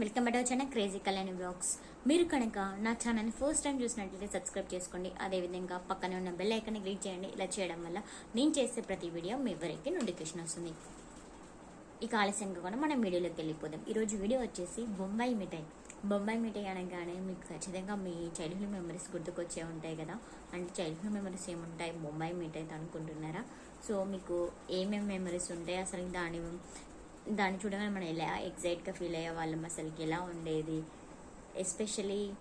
Welcome back channel crazy Kalyani blogs మీరు కనుక నా ఛానల్ని ఫస్ట్ టైం చూసినట్లయితే సబ్స్క్రైబ్ చేసుకోండి. అదేవిధంగా పక్కనే ఉన్న బెల్ ఐకాన్ని క్లిక్ చేయండి. ఇలా చేయడం వల్ల నేను చేసే ప్రతి వీడియో మీ ఎవరికి నోటిఫికేషన్ వస్తుంది. ఇక ఆలస్యంగా కూడా మనం వీడియోలోకి వెళ్ళిపోదాం. ఈరోజు వీడియో వచ్చేసి బొంబాయి మిఠాయి. బొంబాయి మిఠాయి అనగానే మీకు ఖచ్చితంగా మీ చైల్డ్హుడ్ మెమరీస్ గుర్తుకొచ్చే ఉంటాయి కదా. అంటే చైల్డ్హుడ్ మెమరీస్ ఏముంటాయి? బొంబాయి మిఠాయి అనుకుంటున్నారా? సో మీకు ఏమేమి మెమరీస్ ఉంటాయి? అసలు దాని దాన్ని చూడగానే మనం ఎలా ఎగ్జైట్గా ఫీల్ అయ్యే వాళ్ళం అసలుకి ఎలా ఉండేది? ఎస్పెషలీ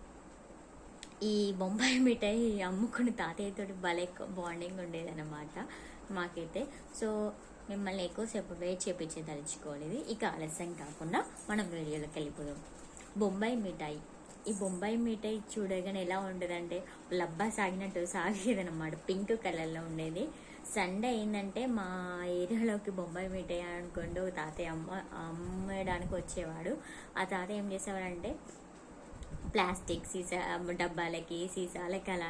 ఈ బొంబాయి మిఠాయి అమ్ముకుని తాతయ్యతో భలే బాండింగ్ ఉండేది అనమాట మాకైతే. సో మిమ్మల్ని ఎక్కువసేపు వెయిట్ చేపించే తలుచుకోలేదు. ఇక ఆలస్యం కాకుండా మనం వీడియోలోకి వెళ్ళిపోదాం. బొంబాయి మిఠాయి. ఈ బొంబాయి మిఠాయి చూడగానే ఎలా ఉండదంటే లబ్బా సాగినట్టు సాగేదనమాట పింక్ కలర్లో ఉండేది. సండే ఏంటంటే మా ఏరియాలోకి బొంబాయి మిఠాయి అనుకోండి ఒక తాతయ్య అమ్మ అమ్మడానికి వచ్చేవాడు. ఆ తాతయ్య ఏం చేసేవాడంటే ప్లాస్టిక్ సీసా డబ్బాలకి సీసాలకి అలా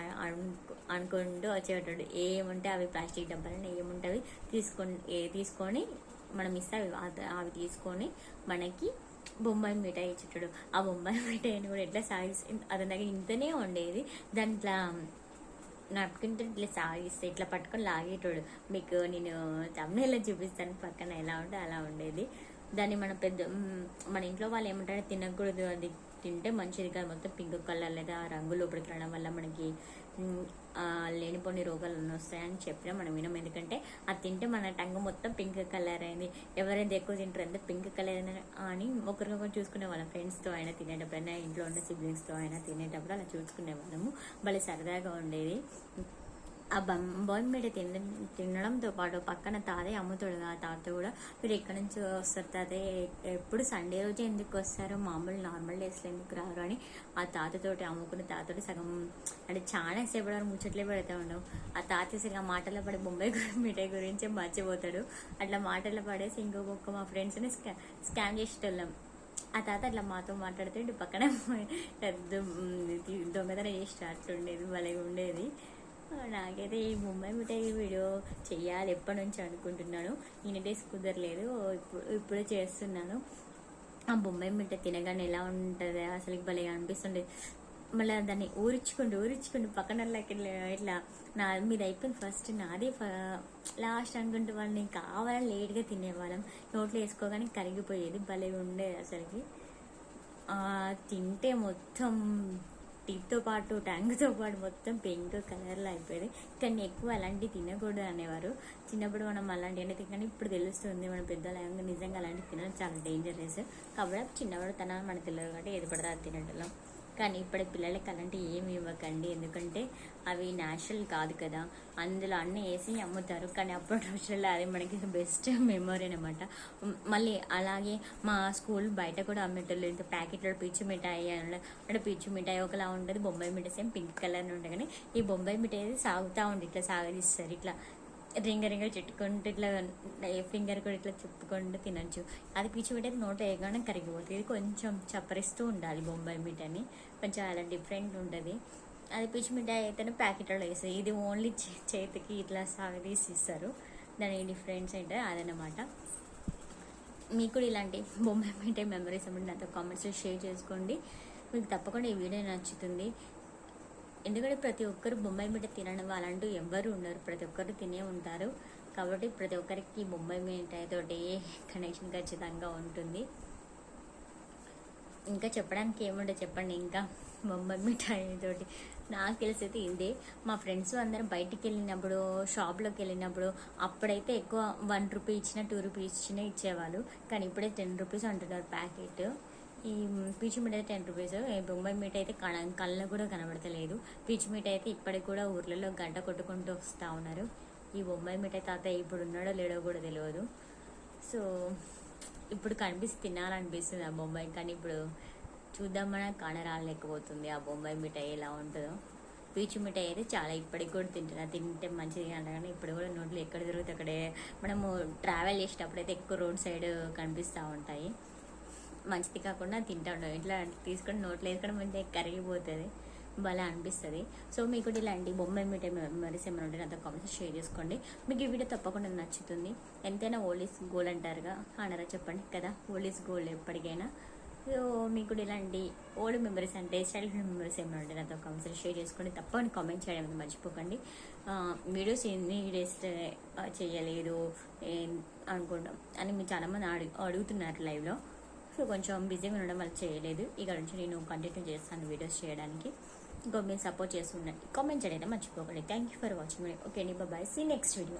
అనుకుంటూ వచ్చేటోడు ఏముంటే అవి ప్లాస్టిక్ డబ్బాలని ఏముంటే తీసుకొని ఏ తీసుకొని మనం ఇస్తే అవి అవి తీసుకొని మనకి బొంబాయి మిఠాయి ఇచ్చేటాడు. ఆ బొంబాయి మిఠాయిని కూడా ఎట్లా సాగిస్తే అది దగ్గర ఇంతనే ఉండేది. దాని ఇట్లా నడుపుకుంటే ఇట్లా సాగిస్తే ఇట్లా పట్టుకొని లాగేటోడు. మీకు నేను తమిళలో చూపిస్తాను పక్కన ఎలా ఉంటే అలా ఉండేది. దాన్ని మన పెద్ద మన ఇంట్లో వాళ్ళు ఏమంటారు తినకూడదు అది తింటే మంచిది కాదు. మొత్తం పింక్ కలర్ లేదా ఆ రంగు లోపలికి రావడం వల్ల మనకి లేనిపోని రోగాలు వస్తాయని చెప్పినా మనం వినం. ఎందుకంటే అది తింటే మన టంగ్ మొత్తం పింక్ కలర్ అయింది. ఎవరైతే ఎక్కువ తింటారు అంతే పింక్ కలర్ అని ఒకరికొకరు చూసుకునే వాళ్ళం. ఫ్రెండ్స్తో అయినా తినేటప్పుడు అయినా ఇంట్లో ఉన్న సిబ్లింగ్స్తో అయినా తినేటప్పుడు అలా చూసుకునే వాళ్ళము. భలే సరదాగా ఉండేది. ఆ బొంబాయి మీద తిన తినడంతో పాటు పక్కన తాతయ్య అమ్ముతాడు ఆ తాత కూడా మీరు ఎక్కడి నుంచి వస్తారు తాతయ్య ఎప్పుడు సండే రోజే ఎందుకు వస్తారు మామూలు నార్మల్ డేస్లో ఎందుకు రారు అని ఆ తాతతోటి అమ్ముకున్న తాతతోటి సగం అంటే చాలా సేపటి వరకు ముచ్చట్లే పెడతా ఉండవు ఆ తాత సగం మాటల్లో పడి బొంబాయి గురి మిఠాయి గురించి మర్చిపోతాడు అట్లా మాటల్లో పడేసి ఇంకొక మా ఫ్రెండ్స్ని స్కా స్కామ్ చేసేటోళ్ళం ఆ తాత అట్లా మాతో మాట్లాడుతుంటే పక్కన దొ- దొంగతనం చేసి అట్లుండేది భలే ఉండేది నాకైతే ఈ ముంబై మిఠాయి వీడియో చేయాలి ఎప్పటి నుంచి అనుకుంటున్నాను. ఇన్ని డేస్ కుదరలేదు. ఇప్పుడు ఇప్పుడే చేస్తున్నాను. ఆ బొంబాయి మిఠాయి తినగానే ఎలా ఉంటుంది? అసలు భలే అనిపిస్తుంది మళ్ళీ దాన్ని ఊరించుకుంటూ ఊరించుకుంటూ పక్కన ఇట్లా ఇట్లా నా మీద అయిపోయింది ఫస్ట్. నాదే లాస్ట్ అనుకుంటే వాళ్ళని కావాలని లేట్గా తినేవాళ్ళం. నోట్లో వేసుకోగానే కరిగిపోయేది. భలే ఉండేది అసలుకి. తింటే మొత్తం టీతో పాటు ట్యాంక్తో పాటు మొత్తం పింక్ కలర్లో అయిపోయేది కానీ ఎక్కువ అలాంటివి తినకూడదు అనేవారు. చిన్నప్పుడు మనం అలాంటివి అంటే కానీ ఇప్పుడు తెలుస్తుంది మన పెద్దలు నిజంగా అలాంటివి తినడం చాలా డేంజరస్ కాబట్టి చిన్నప్పుడు తన మనకు తెలియదు కాబట్టి ఏది పడితే అది తినటం కానీ ఇప్పటి పిల్లలకి అలాంటి ఏమి ఇవ్వకండి. ఎందుకంటే అవి న్యాచురల్ కాదు కదా. అందులో అన్నీ వేసి అమ్ముతారు. కానీ అప్పటి రోజుల్లో అది మనకి బెస్ట్ మెమొరీ అనమాట మళ్ళీ అలాగే మా స్కూల్ బయట కూడా అమ్మేటోళ్ళు ఇంత ప్యాకెట్లో పిచ్చి మిఠాయి అని అంటే పిచ్చి మిఠాయి ఒకలా ఉంటుంది. బొంబాయి మిఠాయి సేమ్ పింక్ కలర్ ఉంటుంది కానీ ఈ బొంబాయి మిఠాయి సాగుతూ ఉంది. ఇట్లా సాగదీస్తారు. ఇట్లా రింగ రింగ చెట్టుకుంటూ ఇట్లా ఫింగర్ కూడా ఇట్లా చెప్పుకుంటూ తినచ్చు. అది పిచ్చి పెట్టేది నోట వేయగానే కరిగిపోతుంది. ఇది కొంచెం చప్పరిస్తూ ఉండాలి బొంబాయి మిఠాయిని. కొంచెం అలా డిఫరెంట్ ఉంటుంది. అది పిచ్చి మిఠాయి అయితేనే ప్యాకెట్లో వేస్తాయి ఇది ఓన్లీ చే- చేతికి ఇట్లా సాగదీసి ఇస్తారు. దాని డిఫరెన్స్ అంటే అదనమాట మీకు కూడా ఇలాంటి బొమ్మ మిఠాయి మెమరీస్ ఏమంటే నాతో కామెంట్స్లో షేర్ చేసుకోండి. మీకు తప్పకుండా ఈ వీడియో నచ్చుతుంది. ఎందుకంటే ప్రతి ఒక్కరు బొంబాయి మిఠాయి తినడం వాళ్ళంటూ ఎవ్వరు ఉండరు. ప్రతి ఒక్కరు తినే ఉంటారు. కాబట్టి ప్రతి ఒక్కరికి బొంబాయి మిఠాయితోటి కనెక్షన్ ఖచ్చితంగా ఉంటుంది. ఇంకా చెప్పడానికి ఏముండే చెప్పండి. ఇంకా బొంబాయి మిఠాయి తోటి నాకు తెలిసైతే ఇదే. మా ఫ్రెండ్స్ అందరం బయటికి వెళ్ళినప్పుడు షాప్లోకి వెళ్ళినప్పుడు అప్పుడైతే ఎక్కువ వన్ రూపీ ఇచ్చిన టూ రూపీస్ ఇచ్చిన ఇచ్చేవాళ్ళు. కానీ ఇప్పుడే టెన్ రూపీస్ అంటున్నారు ప్యాకెట్. ఈ పీచు మిఠాయి టెన్ రూపీస్. ఈ బొంబాయి మీట్ అయితే కళ కళ్ళ కూడా కనబడతలేదు. పీచు మీట్ అయితే ఇప్పటికి కూడా ఊర్లలో గంట కొట్టుకుంటూ వస్తూ ఉన్నారు. ఈ బొంబాయి మిఠాయి తాత ఇప్పుడు ఉన్నాడో లేడో కూడా తెలియదు సో ఇప్పుడు కనిపిస్తే తినాలనిపిస్తుంది ఆ బొంబాయి. కానీ ఇప్పుడు చూద్దామన్నా కనరాలేకపోతుంది ఆ బొంబాయి మిఠాయి ఎలా ఉంటుందో. పీచు మిఠాయి అయితే చాలా ఇప్పటికి కూడా తింటున్నా. తింటే మంచిది అంట కానీ ఇప్పుడు కూడా నోట్లో ఎక్కడ తిరుగుతాయి అక్కడే మనము ట్రావెల్ చేసేటప్పుడు అయితే ఎక్కువ రోడ్ సైడ్ కనిపిస్తూ ఉంటాయి. మంచిది కాకుండా తింటా ఉంటాం ఇట్లా తీసుకొని నోట్లో వేసుకొని మంచిగా కరిగిపోతుంది. భలే అనిపిస్తుంది. సో మీకు ఇలాంటి బొమ్మాయి మీటే మెమరీస్ ఏమైనా ఉంటే నాతో కామెంట్స్ షేర్ చేసుకోండి. మీకు ఈ వీడియో తప్పకుండా నచ్చుతుంది. ఎంతైనా ఓల్డ్ ఈస్ గోల్డ్ అంటారుగా. అనరా చెప్పండి కదా. ఓల్డ్ ఈస్ గోల్డ్ ఎప్పటికైనా. సో మీకు ఇలాంటి ఓల్డ్ మెమరీస్ అంటే చైల్డ్హుడ్ మెమరీస్ ఏమైనా ఉంటే నాతో కామెంట్స్ షేర్ చేసుకోండి. తప్పని కామెంట్ చేయడం మర్చిపోకండి. వీడియోస్ ఎన్ని డేస్ చేయలేదు ఏం అనుకుంటాం అని మీరు చాలామంది అడుగు అడుగుతున్నారు లైవ్లో. సో కొంచెం బిజీగా ఉండడం వల్ల చేయలేదు. ఇక నుంచి నేను కంటిన్యూ చేస్తాను వీడియోస్ చేయడానికి. ఇంకో మీరు సపోర్ట్ చేస్తుండండి కామెంట్ చేయడం అయితే మర్చిపోకండి. Thank you for watching okay అండి బాయ్ సీ నెక్స్ట్ వీడియో